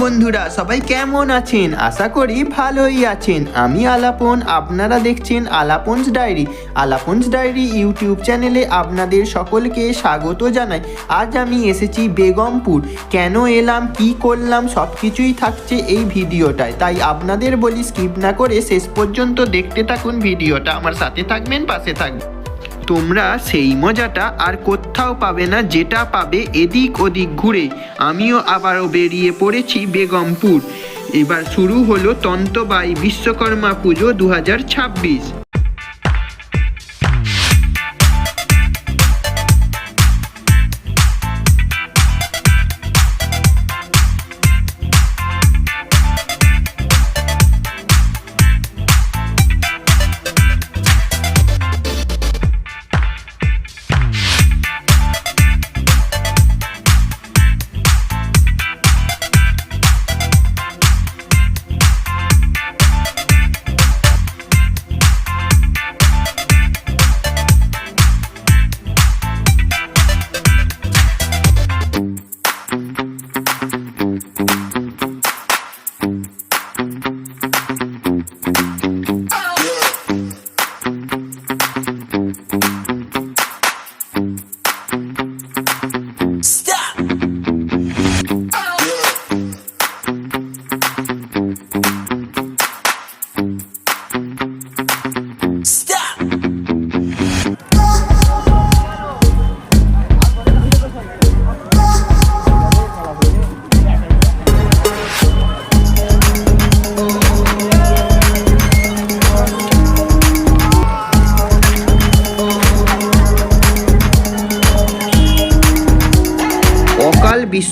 বন্ধুরা, সবাই কেমন আছেন? আশা করি ভালোই আছেন। আমি আলাপন, আপনারা দেখছেন Alapan's diary. Alapan's diary YouTube চ্যানেলে আপনাদের সকলকে স্বাগত জানাই। আজ আমি এসেছি বেগমপুর। কেন এলাম, কি করলাম সব কিছুই থাকছে এই ভিডিওটায়। তাই আপনাদের বলি, স্কিপ না করে শেষ পর্যন্ত দেখতে থাকুন ভিডিওটা। আমার সাথে থাকবেন, পাশে থাকবেন। তোমরা সেই মজাটা আর কোথাও পাবে না, যেটা পাবে এদিক ওদিক ঘুরে। আমিও আবারও বেরিয়ে পড়েছি বেগমপুর। এবার শুরু হলো তন্তবাই বিশ্বকর্মা পুজো দু হাজার ছাব্বিশ।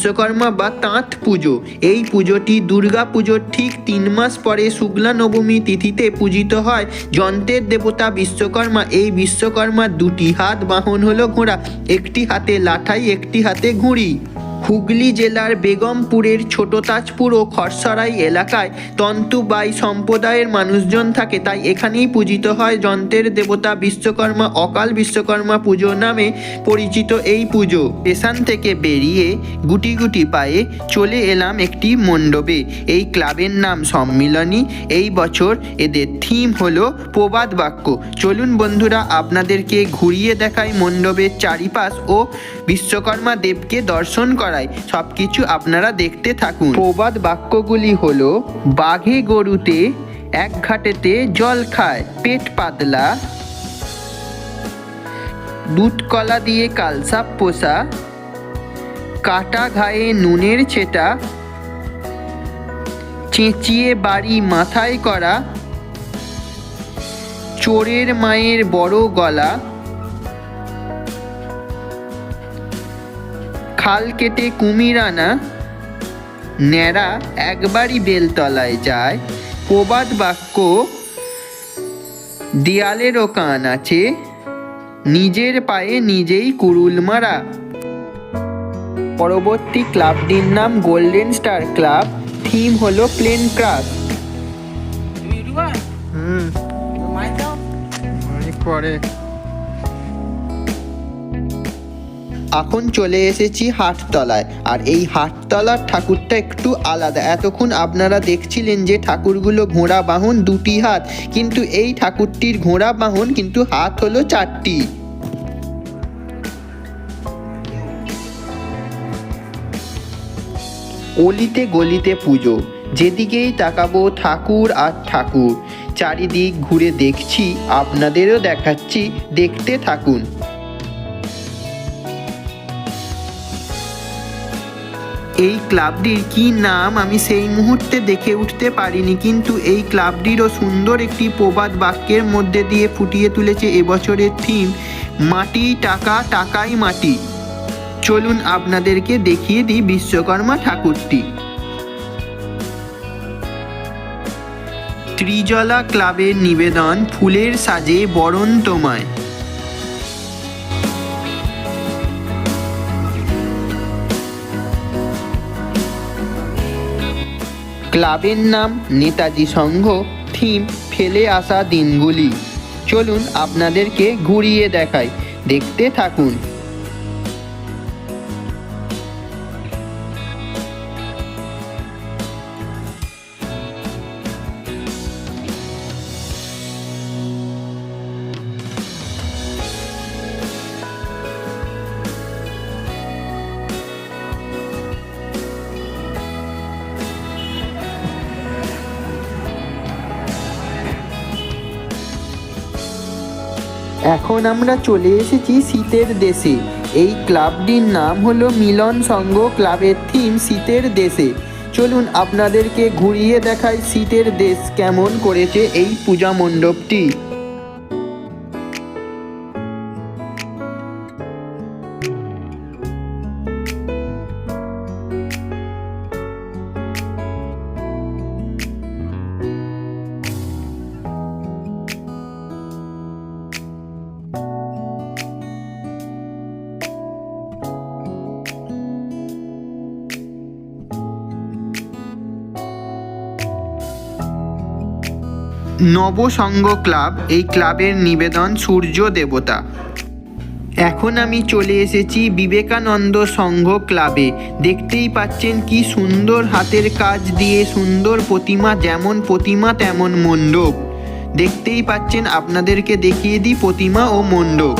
বিশ্বকর্মা বা তাঁত পুজো। এই পুজোটি দুর্গা পুজোর ঠিক তিন মাস পরে শুক্লা নবমী তিথিতে পূজিত হয়। যন্ত্রের দেবতা বিশ্বকর্মা। এই বিশ্বকর্মার দুটি হাত বাহন হলো ঘোড়া। একটি হাতে লাঠাই, একটি হাতে ঘুড়ি। হুগলি জেলার বেগমপুরের ছোট তাজপুর ও খরসরাই এলাকায় তন্তুবাই সম্প্রদায়ের মানুষজন থাকে। তাই এখানেই পূজিত হয় যন্ত্রের দেবতা বিশ্বকর্মা অকাল বিশ্বকর্মা পুজো নামে পরিচিত এই পুজো। স্টেশন থেকে বেরিয়ে গুটি গুটি পায়ে চলে এলাম একটি মণ্ডপে। এই ক্লাবের নাম সম্মিলনী। এই বছর এদের থিম হলো প্রবাদ বাক্য। চলুন বন্ধুরা, আপনাদেরকে ঘুরিয়ে দেখায় মণ্ডপের চারিপাশ ও বিশ্বকর্মা দেবকে দর্শন করায় সব কিছু আপনারা দেখতে থাকুন। প্রবাদ বাক্যগুলি হলো, বাঘে গরুতে এক ঘাটেতে জল খায়, পেট পাতলা। দুধ কলা দিয়ে কালসাপ পোষা। কাটা ঘায়ে নুনের ছেটা। চেঁচিয়ে বাড়ি মাথায় করা। চোরের মায়ের বড় গলা। খাল কেটে কুমির আনা ন্যাড়া একবারই বেলতলায় যায়। প্রবাদ বাক্য দেয়ালেরও কান আছে নিজের পায়ে নিজেই কুড়ুল মারা। পরবর্তী ক্লাবটির নাম গোল্ডেন স্টার ক্লাব থিম হলো প্লেন ক্রাফট। হুম। পরে। এখন চলে এসেছি হাটতলায়। আর এই হাটতলার ঠাকুরটা একটু আলাদা। এতক্ষণ আপনারা দেখছিলেন যে ঠাকুরগুলো ঘোড়া বাহন দুটি হাত। কিন্তু এই ঠাকুরটির ঘোড়া বাহন কিন্তু হাত হলো চারটি। অলিতে গলিতে পুজো। যেদিকেই তাকাবো ঠাকুর আর ঠাকুর। চারিদিক ঘুরে দেখছি, আপনাদেরও দেখাচ্ছি, দেখতে থাকুন। এই ক্লাবটির কি নাম আমি সেই মুহূর্তে দেখে উঠতে পারিনি, কিন্তু এই ক্লাবটিরও সুন্দর একটি প্রবাদ বাক্যের মধ্যে দিয়ে ফুটিয়ে তুলেছে এবছরের থিম, মাটি টাকা টাকাই মাটি। চলুন আপনাদেরকে দেখিয়ে দিই বিশ্বকর্মা ঠাকুরটি। ত্রিজলা ক্লাবের নিবেদন, ফুলের সাজে বরণ তোমায়। ক্লাবের নাম নেতাজি সংঘ থিম ফেলে আসা দিনগুলি। চলুন আপনাদেরকে ঘুরিয়ে দেখাই। দেখতে থাকুন। এখন আমরা চলে এসেছি শীতের দেশে। এই ক্লাবটির নাম হলো মিলন সংঘ ক্লাবের থিম শীতের দেশে। চলুন আপনাদেরকে ঘুরিয়ে দেখাই শীতের দেশ কেমন করেছে এই পূজা মণ্ডপটি। নবসংঘ ক্লাব, এই ক্লাবের নিবেদন সূর্য দেবতা। এখন আমি চলে এসেছি বিবেকানন্দ সংঘ ক্লাবে। দেখতেই পাচ্ছেন কি সুন্দর হাতের কাজ দিয়ে সুন্দর প্রতিমা, যেমন প্রতিমা, তেমন মণ্ডপ। দেখতেই পাচ্ছেন, আপনাদেরকে দেখিয়ে দিই প্রতিমা ও মণ্ডপ।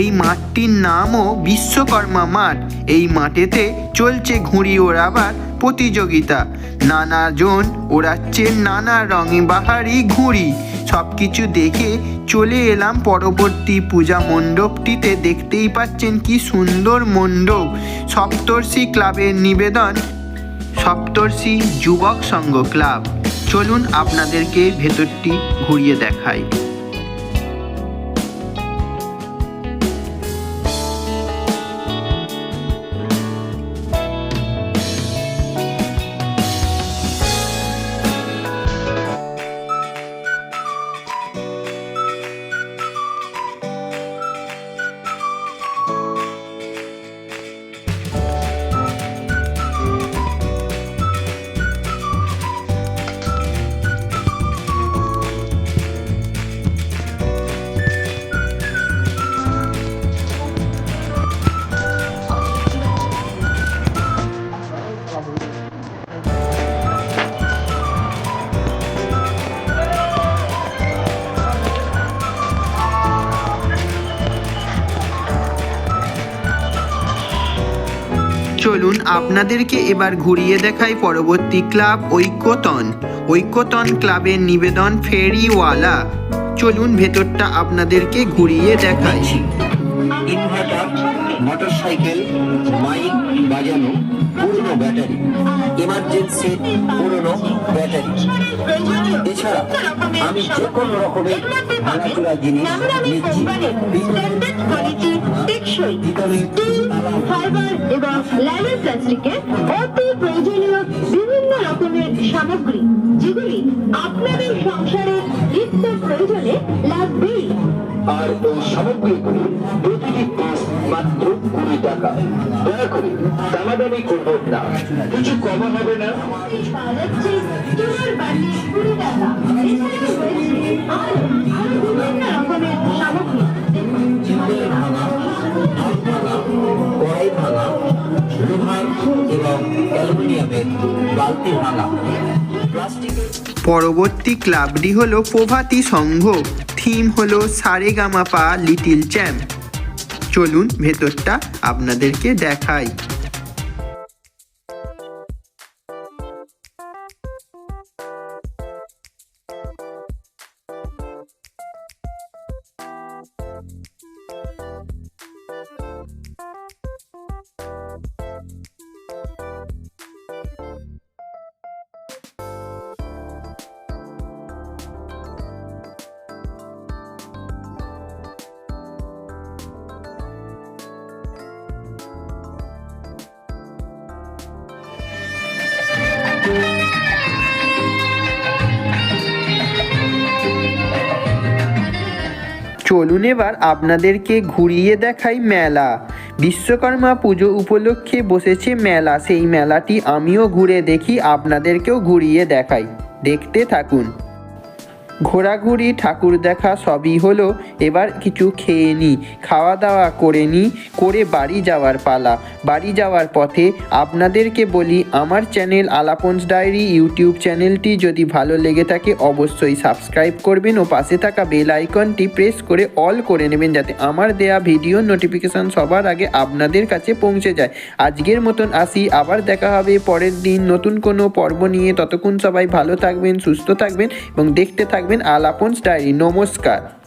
এই মাঠটির নামও বিশ্বকর্মা মাঠ। এই মাঠেতে চলছে ঘুড়ি ওড়াবার প্রতিযোগিতা। নানা জন ওড়াচ্ছে নানা রঙে বাহারি ঘুড়ি। সব কিছু দেখে চলে এলাম পরবর্তী পূজা মণ্ডপটিতে। দেখতেই পাচ্ছেন কি সুন্দর মণ্ডপ। সপ্তর্ষি ক্লাবের নিবেদন। সপ্তর্ষি যুবক সংঘ ক্লাব। চলুন আপনাদেরকে ভেতরটি ঘুরিয়ে দেখাই। চলুন আপনাদেরকে এবার ঘুরিয়ে দেখাই পরবর্তী ক্লাব ঐক্যতন। ঐক্যতন ক্লাবের নিবেদন ফেরিওয়ালা। চলুন ভেতরটা আপনাদেরকে ঘুরিয়ে দেখাই। ইনভার্টার, মোটরসাইকেল মাইক বাজানো পুরনো ব্যাটারি এমার্জেন্সি পুরনো ব্যাটারি। এছাড়া আমি যে কোনো রকমের ভাঙাচোরা জিনিস নিচ্ছি। এবং প্লাস্টিকের অতি প্রয়োজনীয় বিভিন্ন রকমের সামগ্রী। যেগুলি আপনাদের সংসারের নিত্য প্রয়োজনে লাগবেই। আর এই সামগ্রীগুলি টাকা। দয়া করে দামাদামি করবেন না। কিছু কমা হবে না। কড়াই ভাঙা লোহার এবং অ্যালুমিনিয়ামের বালতি ভাঙা। পরবর্তী ক্লাবটি হলো প্রভাতী সংঘ। থিম হলো সারেগামাপা লিটিল চ্যাম্প। চলুন ভেতরটা আপনাদেরকে দেখাই। চলুন এবার আপনাদেরকে ঘুরিয়ে দেখাই মেলা। বিশ্বকর্মা পুজো উপলক্ষে বসেছে মেলা। সেই মেলাটি আমিও ঘুরে দেখি, আপনাদেরকেও ঘুরিয়ে দেখাই। দেখতে থাকুন। ঘোরাঘুরি, ঠাকুর দেখা সবই হলো, এবার কিছু খেয়ে নি খাওয়া দাওয়া করে নি, করে বাড়ি যাওয়ার পালা। বাড়ি যাওয়ার পথে আপনাদেরকে বলি, আমার চ্যানেল আলাপন্স ডায়েরি ইউটিউব চ্যানেলটি যদি ভালো লেগে থাকে, অবশ্যই সাবস্ক্রাইব করবেন ও পাশে থাকা বেল আইকনটি প্রেস করে অল করে নেবেন যাতে আমার দেয়া ভিডিও নোটিফিকেশন সবার আগে আপনাদের কাছে পৌঁছে যায়। আজকের মতন আসি, আবার দেখা হবে পরের দিন নতুন কোনো পর্ব নিয়ে। ততক্ষণ সবাই ভালো থাকবেন, সুস্থ থাকবেন এবং দেখতে থাকবেন। আলাপন্স ডায়েরি নমস্কার।